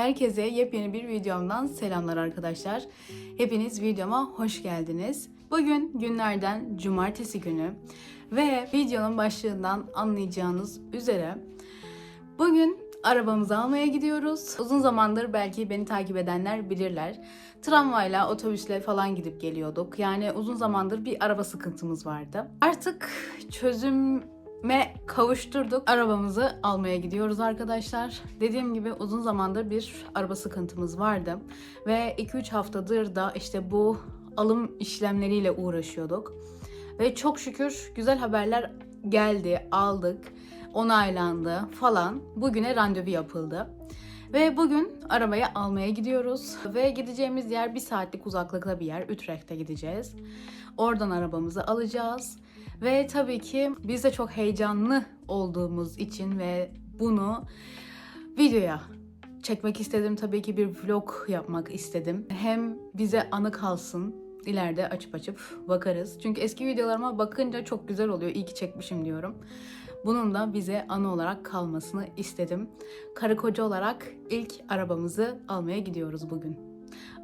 Herkese yepyeni bir videomdan selamlar arkadaşlar. Hepiniz videoma hoş geldiniz. Bugün günlerden cumartesi günü ve videonun başlığından anlayacağınız üzere bugün arabamızı almaya gidiyoruz. Uzun zamandır belki beni takip edenler bilirler. Tramvayla, otobüsle falan gidip geliyorduk. Yani uzun zamandır bir araba sıkıntımız vardı. Artık çözüm me kavuşturduk. Arabamızı almaya gidiyoruz arkadaşlar. Dediğim gibi uzun zamandır bir araba sıkıntımız vardı. Ve 2-3 haftadır da işte bu alım işlemleriyle uğraşıyorduk. Ve çok şükür güzel haberler geldi, aldık, onaylandı falan. Bugüne randevu yapıldı. Ve bugün arabayı almaya gidiyoruz. Ve gideceğimiz yer bir saatlik uzaklıkta bir yer. Utrecht'e gideceğiz. Oradan arabamızı alacağız. Ve tabii ki biz de çok heyecanlı olduğumuz için ve bunu videoya çekmek istedim. Tabii ki bir vlog yapmak istedim. Hem bize anı kalsın. İleride açıp açıp bakarız. Çünkü eski videolarıma bakınca çok güzel oluyor. İyi ki çekmişim diyorum. Bunun da bize anı olarak kalmasını istedim. Karı koca olarak ilk arabamızı almaya gidiyoruz bugün.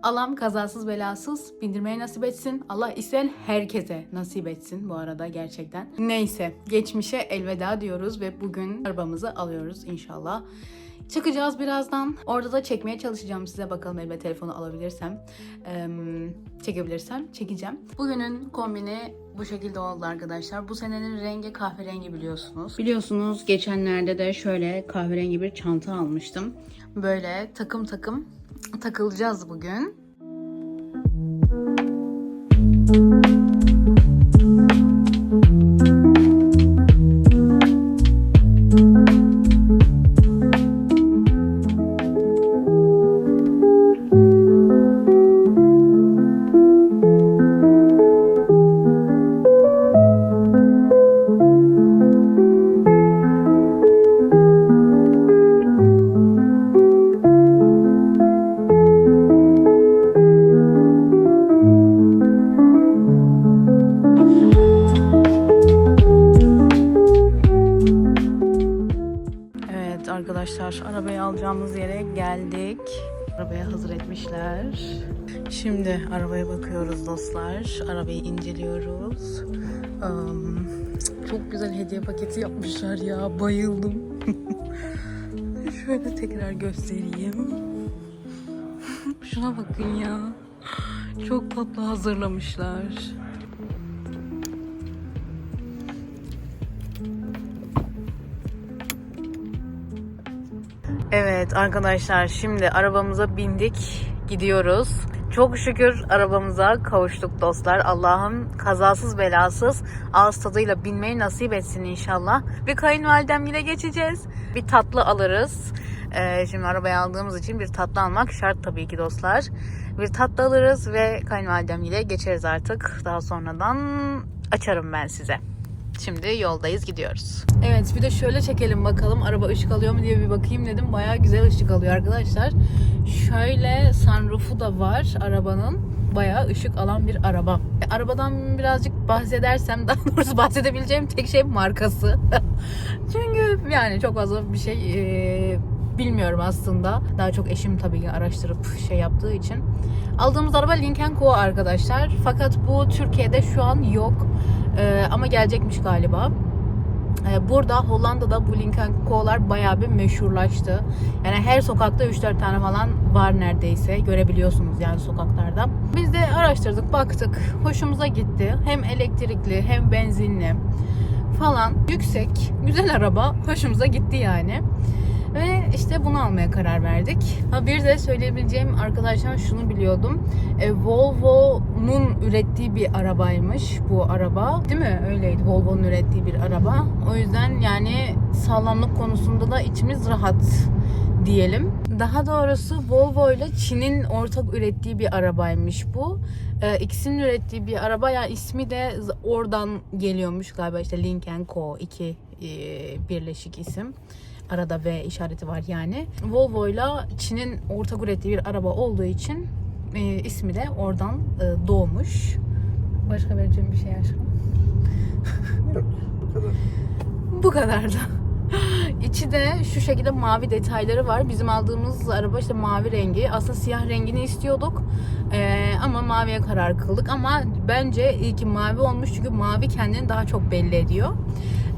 Allah'ım kazasız belasız bindirmeyi nasip etsin. Allah isteyen herkese nasip etsin bu arada gerçekten. Neyse geçmişe elveda diyoruz ve bugün arabamızı alıyoruz inşallah. Çıkacağız birazdan. Orada da çekmeye çalışacağım size. Bakalım elbette telefonu alabilirsem. Eee, çekebilirsem çekeceğim. Bugünün kombini bu şekilde oldu arkadaşlar. Bu senenin rengi kahverengi biliyorsunuz. Biliyorsunuz geçenlerde de şöyle kahverengi bir çanta almıştım. Böyle takım takım takılacağız bugün. Evet alacağımız yere geldik. Arabayı hazır etmişler. Şimdi arabaya bakıyoruz dostlar. Arabayı inceliyoruz. Am, çok güzel hediye paketi yapmışlar ya. Bayıldım. Şöyle tekrar göstereyim. Şuna bakın ya. Çok tatlı hazırlamışlar. Evet arkadaşlar şimdi arabamıza bindik gidiyoruz. Çok şükür arabamıza kavuştuk dostlar. Allah'ım kazasız belasız ağız tadıyla binmeyi nasip etsin inşallah. Bir kayınvalidemle geçeceğiz. Bir tatlı alırız. Ee, şimdi arabayı aldığımız için bir tatlı almak şart tabii ki dostlar. Bir tatlı alırız ve kayınvalidemle geçeriz artık. Daha sonradan açarım ben size. Şimdi yoldayız gidiyoruz. Evet bir de şöyle çekelim bakalım araba ışık alıyor mu diye bir bakayım dedim. Bayağı güzel ışık alıyor arkadaşlar. Şöyle sunroofu da var arabanın. Bayağı ışık alan bir araba. E, Arabadan birazcık bahsedersem daha doğrusu bahsedebileceğim tek şey markası. Çünkü yani çok fazla bir şey e, bilmiyorum aslında. Daha çok eşim tabii ki araştırıp şey yaptığı için. Aldığımız araba Lincoln Co arkadaşlar. Fakat bu Türkiye'de şu an yok. Ee, ama gelecekmiş galiba. Ee, burada Hollanda'da bu Lincoln Co'lar bayağı bir meşhurlaştı. Yani her sokakta 3-4 tane falan var neredeyse. Görebiliyorsunuz yani sokaklarda. Biz de araştırdık, baktık. Hoşumuza gitti. Hem elektrikli hem benzinli falan. Yüksek, güzel araba. Hoşumuza gitti yani. Ve işte bunu almaya karar verdik. Ha bir de söyleyebileceğim arkadaşlar şunu biliyordum. E, Volvo'nun ürettiği bir arabaymış bu araba. Değil mi? Öyleydi. Volvo'nun ürettiği bir araba. O yüzden yani sağlamlık konusunda da içimiz rahat diyelim. Daha doğrusu Volvo ile Çin'in ortak ürettiği bir arabaymış bu. Ee, ikisinin ürettiği bir araba yani ismi de oradan geliyormuş galiba işte Lincoln Co. iki e, birleşik isim. Arada V işareti var yani. Volvo ile Çin'in ortak ürettiği bir araba olduğu için e, ismi de oradan e, doğmuş. Başka vereceğim bir şey aşkım. Bu kadar. Bu kadar da. İçi de şu şekilde mavi detayları var. Bizim aldığımız araba işte mavi rengi. Aslında siyah rengini istiyorduk. Ee, ama maviye karar kıldık. Ama bence iyi ki mavi olmuş. Çünkü mavi kendini daha çok belli ediyor.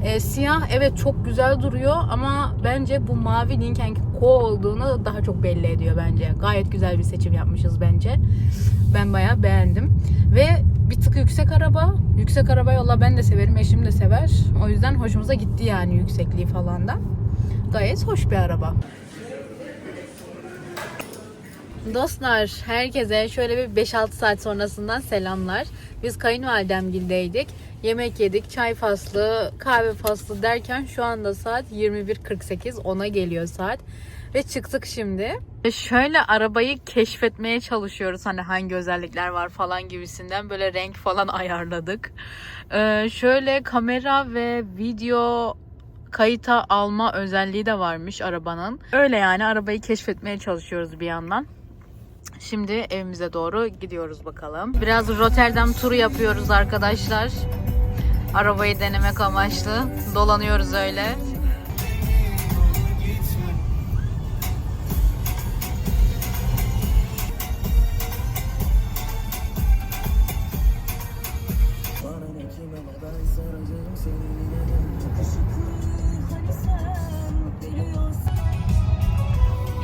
Ee, siyah evet çok güzel duruyor ama bence bu mavi Lincoln Co olduğunu daha çok belli ediyor bence. Gayet güzel bir seçim yapmışız bence. Ben bayağı beğendim. Ve bir tık yüksek araba. Yüksek araba yolla ben de severim, eşim de sever. O yüzden hoşumuza gitti yani yüksekliği falan da. Gayet hoş bir araba. Dostlar herkese şöyle bir 5-6 saat sonrasından selamlar. Biz kayınvalidemgildeydik. Yemek yedik, çay faslı, kahve faslı derken şu anda saat 21.48. Ona geliyor saat. Ve çıktık şimdi. Ve Şöyle arabayı keşfetmeye çalışıyoruz. Hani hangi özellikler var falan gibisinden. Böyle renk falan ayarladık. Ee, şöyle kamera ve video kayıta alma özelliği de varmış arabanın. Öyle yani arabayı keşfetmeye çalışıyoruz bir yandan. Şimdi evimize doğru gidiyoruz bakalım. Biraz Rotterdam turu yapıyoruz arkadaşlar. Arabayı denemek amaçlı. Dolanıyoruz öyle.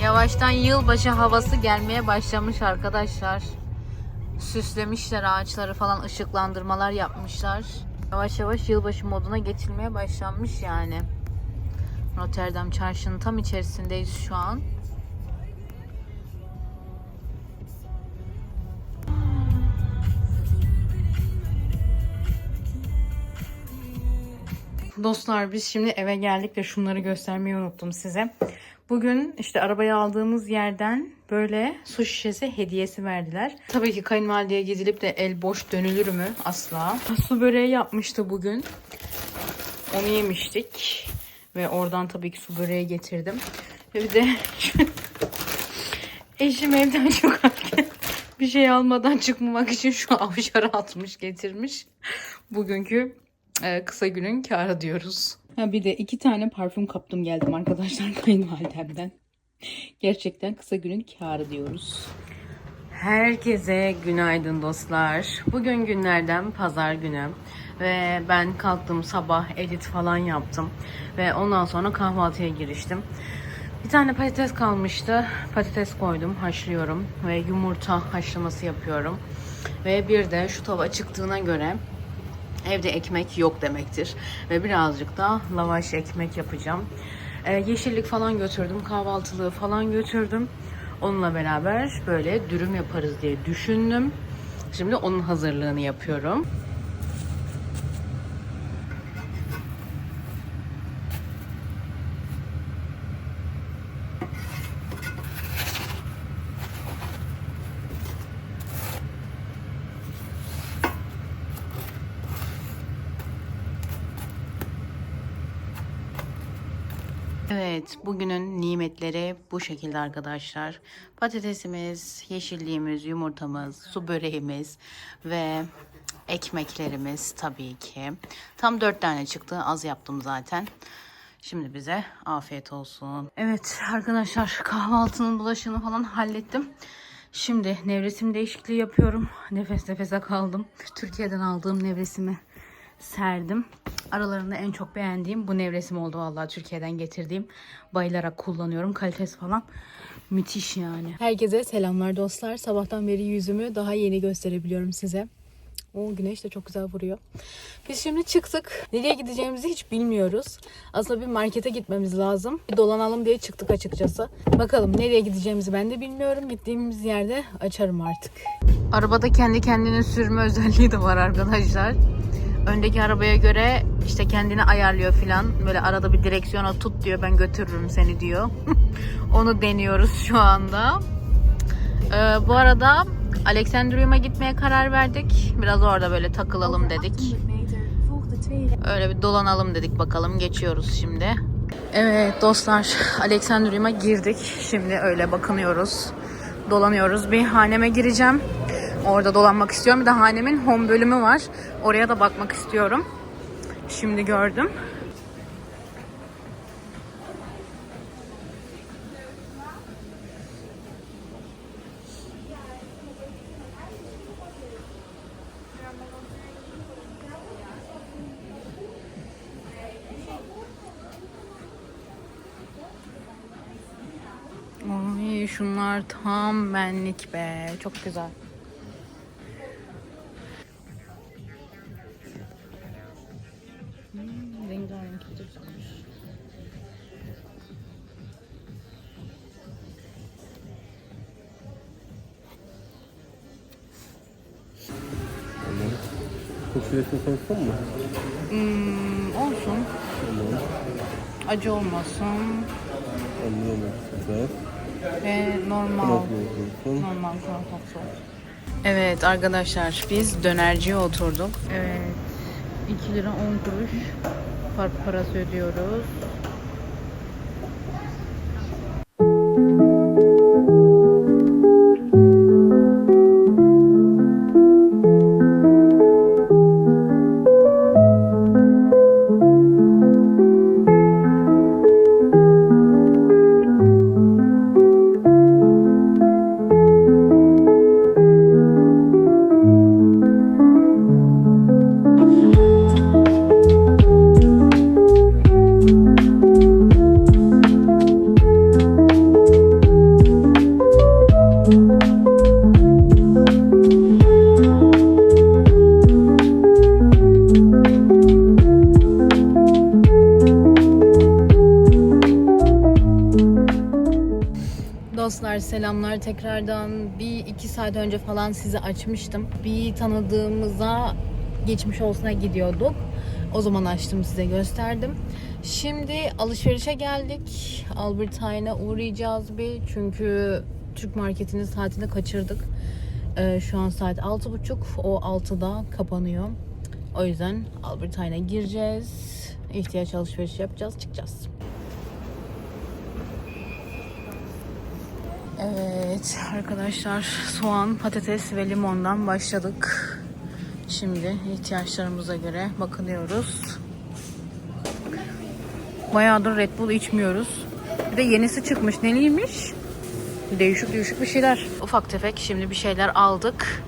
Yavaştan yılbaşı havası gelmeye başlamış arkadaşlar. Süslemişler ağaçları falan ışıklandırmalar yapmışlar. Yavaş yavaş yılbaşı moduna geçilmeye başlanmış yani. Rotterdam çarşının tam içerisindeyiz şu an. Dostlar biz şimdi eve geldik de şunları göstermeyi unuttum size. Bugün işte arabayı aldığımız yerden böyle su şişesi hediyesi verdiler. Tabii ki kayınvalideye gidilip de el boş dönülür mü? Asla. Su böreği yapmıştı bugün. Onu yemiştik. Ve oradan tabii ki su böreği getirdim. Ve bir de eşim evden çıkarken bir şey almadan çıkmamak için şu avşarı atmış getirmiş. Bugünkü e, kısa günün kârı diyoruz. Ha bir de iki tane parfüm kaptım geldim arkadaşlar kayınvalidemden. Gerçekten kısa günün kârı diyoruz. Herkese günaydın dostlar. Bugün günlerden pazar günü ve ben kalktım sabah edit falan yaptım ve ondan sonra kahvaltıya giriştim. Bir tane patates kalmıştı. Patates koydum, haşlıyorum ve yumurta haşlaması yapıyorum. Ve bir de şu tava çıktığına göre Evde ekmek yok demektir. Ve birazcık da lavaş ekmek yapacağım. Ee, yeşillik falan götürdüm. Kahvaltılığı falan götürdüm. Onunla beraber böyle dürüm yaparız diye düşündüm. Şimdi onun hazırlığını yapıyorum. Evet, bugünün nimetleri bu şekilde arkadaşlar. Patatesimiz, yeşilliğimiz, yumurtamız, su böreğimiz ve ekmeklerimiz tabii ki. Tam dört tane çıktı. Az yaptım zaten. Şimdi bize afiyet olsun. Evet arkadaşlar kahvaltının bulaşığını falan hallettim. Şimdi nevresim değişikliği yapıyorum. Nefes nefese kaldım. Türkiye'den aldığım nevresimi serdim. Aralarında en çok beğendiğim bu nevresim oldu vallahi Türkiye'den getirdiğim. Bayılarak kullanıyorum. Kalitesi falan müthiş yani. Herkese selamlar dostlar. Sabahtan beri yüzümü daha yeni gösterebiliyorum size. O güneş de çok güzel vuruyor. Biz şimdi çıktık. Nereye gideceğimizi hiç bilmiyoruz. Aslında bir markete gitmemiz lazım. Bir dolanalım diye çıktık açıkçası. Bakalım nereye gideceğimizi ben de bilmiyorum. Gittiğimiz yerde açarım artık. Arabada kendi kendine sürme özelliği de var arkadaşlar. Öndeki arabaya göre işte kendini ayarlıyor filan. Böyle arada bir direksiyona tut diyor ben götürürüm seni diyor. Onu deniyoruz şu anda. Ee, bu arada Alexandrium'a gitmeye karar verdik. Biraz orada böyle takılalım dedik. Öyle bir dolanalım dedik bakalım. Geçiyoruz şimdi. Evet dostlar Alexandrium'a girdik. Şimdi öyle bakınıyoruz. Dolanıyoruz. Bir haneme gireceğim. Orada dolanmak istiyorum. Bir de hanemin home bölümü var. Oraya da bakmak istiyorum. Şimdi gördüm. şunlar tam benlik be. Çok güzel. Turşuresini koysun mu? Hmm, olsun. Tamam. Acı olmasın. Anlıyorum. Güzel. Ve normal. Normal olsun. Evet arkadaşlar biz dönerciye oturduk. Evet. 2 lira 10 kuruş park parası ödüyoruz. Tekrardan bir iki saat önce falan sizi açmıştım. Bir tanıdığımıza geçmiş olsuna gidiyorduk. O zaman açtım size gösterdim. Şimdi alışverişe geldik. Albert Einsteina uğrayacağız bir çünkü Türk marketinin saatini kaçırdık. Ee, şu an saat 6.30. O 6'da kapanıyor. O yüzden Albert Einstein'a gireceğiz. İhtiyaç alışverişi yapacağız, çıkacağız. Evet arkadaşlar soğan, patates ve limondan başladık. Şimdi ihtiyaçlarımıza göre bakınıyoruz. Bayağıdır Red Bull içmiyoruz. Bir de yenisi çıkmış. Neliymiş? Değişik değişik bir şeyler. Ufak tefek şimdi bir şeyler aldık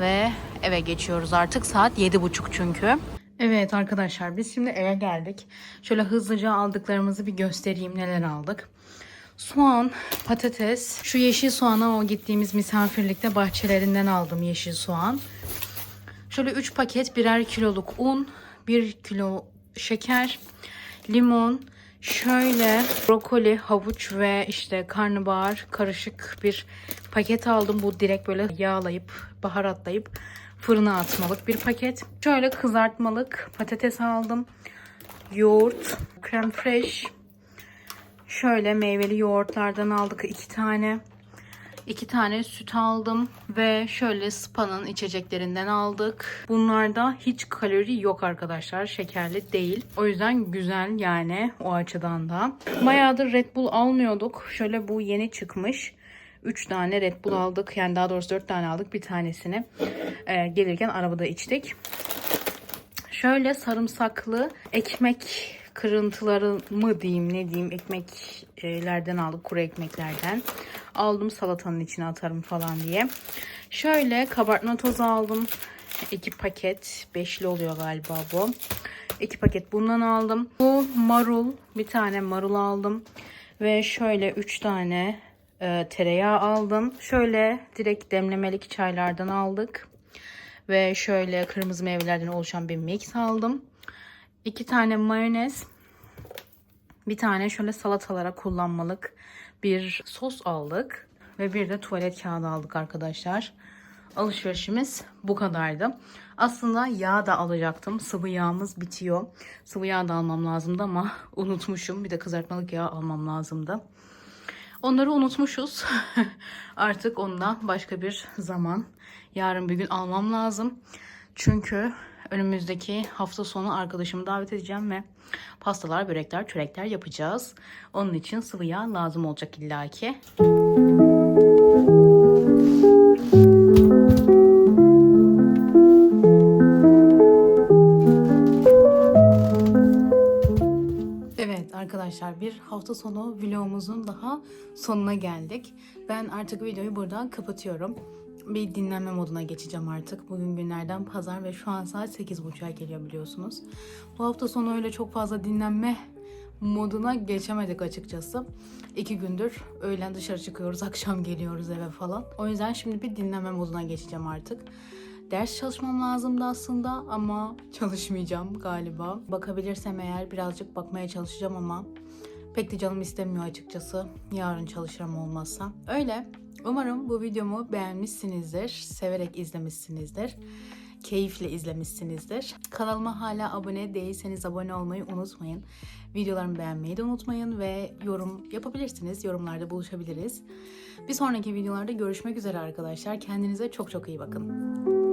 ve eve geçiyoruz artık. Saat yedi buçuk çünkü. Evet arkadaşlar biz şimdi eve geldik. Şöyle hızlıca aldıklarımızı bir göstereyim neler aldık. Soğan, patates. Şu yeşil soğanı o gittiğimiz misafirlikte bahçelerinden aldım yeşil soğan. Şöyle 3 paket birer kiloluk un, 1 kilo şeker, limon, şöyle brokoli, havuç ve işte karnabahar karışık bir paket aldım. Bu direkt böyle yağlayıp, baharatlayıp fırına atmalık bir paket. Şöyle kızartmalık patates aldım. Yoğurt, krem fresh, Şöyle meyveli yoğurtlardan aldık iki tane. İki tane süt aldım ve şöyle Spa'nın içeceklerinden aldık. Bunlarda hiç kalori yok arkadaşlar. Şekerli değil. O yüzden güzel yani o açıdan da. Bayağıdır Red Bull almıyorduk. Şöyle bu yeni çıkmış. 3 tane Red Bull aldık. Yani daha doğrusu 4 tane aldık. Bir tanesini e, gelirken arabada içtik. Şöyle sarımsaklı ekmek kırıntıları mı diyeyim ne diyeyim ekmeklerden aldık kuru ekmeklerden. Aldım salatanın içine atarım falan diye. Şöyle kabartma tozu aldım. İki paket beşli oluyor galiba bu. İki paket bundan aldım. Bu marul bir tane marul aldım. Ve şöyle üç tane e, tereyağı aldım. Şöyle direkt demlemelik çaylardan aldık. Ve şöyle kırmızı meyvelerden oluşan bir mix aldım. İki tane mayonez. Bir tane şöyle salatalara kullanmalık bir sos aldık. Ve bir de tuvalet kağıdı aldık arkadaşlar. Alışverişimiz bu kadardı. Aslında yağ da alacaktım. Sıvı yağımız bitiyor. Sıvı yağ da almam lazımdı ama unutmuşum. Bir de kızartmalık yağ almam lazımdı. Onları unutmuşuz. Artık ondan başka bir zaman. Yarın bir gün almam lazım. Çünkü önümüzdeki hafta sonu arkadaşımı davet edeceğim ve pastalar, börekler, çörekler yapacağız. Onun için sıvı yağ lazım olacak illaki. Arkadaşlar bir hafta sonu vlogumuzun daha sonuna geldik. Ben artık videoyu buradan kapatıyorum. Bir dinlenme moduna geçeceğim artık. Bugün günlerden pazar ve şu an saat 8.30'a geliyor biliyorsunuz. Bu hafta sonu öyle çok fazla dinlenme moduna geçemedik açıkçası. İki gündür öğlen dışarı çıkıyoruz, akşam geliyoruz eve falan. O yüzden şimdi bir dinleme moduna geçeceğim artık. Ders çalışmam lazımdı aslında ama çalışmayacağım galiba. Bakabilirsem eğer birazcık bakmaya çalışacağım ama pek de canım istemiyor açıkçası. Yarın çalışırım olmazsa. Öyle. Umarım bu videomu beğenmişsinizdir. Severek izlemişsinizdir. Keyifle izlemişsinizdir. Kanalıma hala abone değilseniz abone olmayı unutmayın. Videolarımı beğenmeyi de unutmayın ve yorum yapabilirsiniz. Yorumlarda buluşabiliriz. Bir sonraki videolarda görüşmek üzere arkadaşlar. Kendinize çok çok iyi bakın.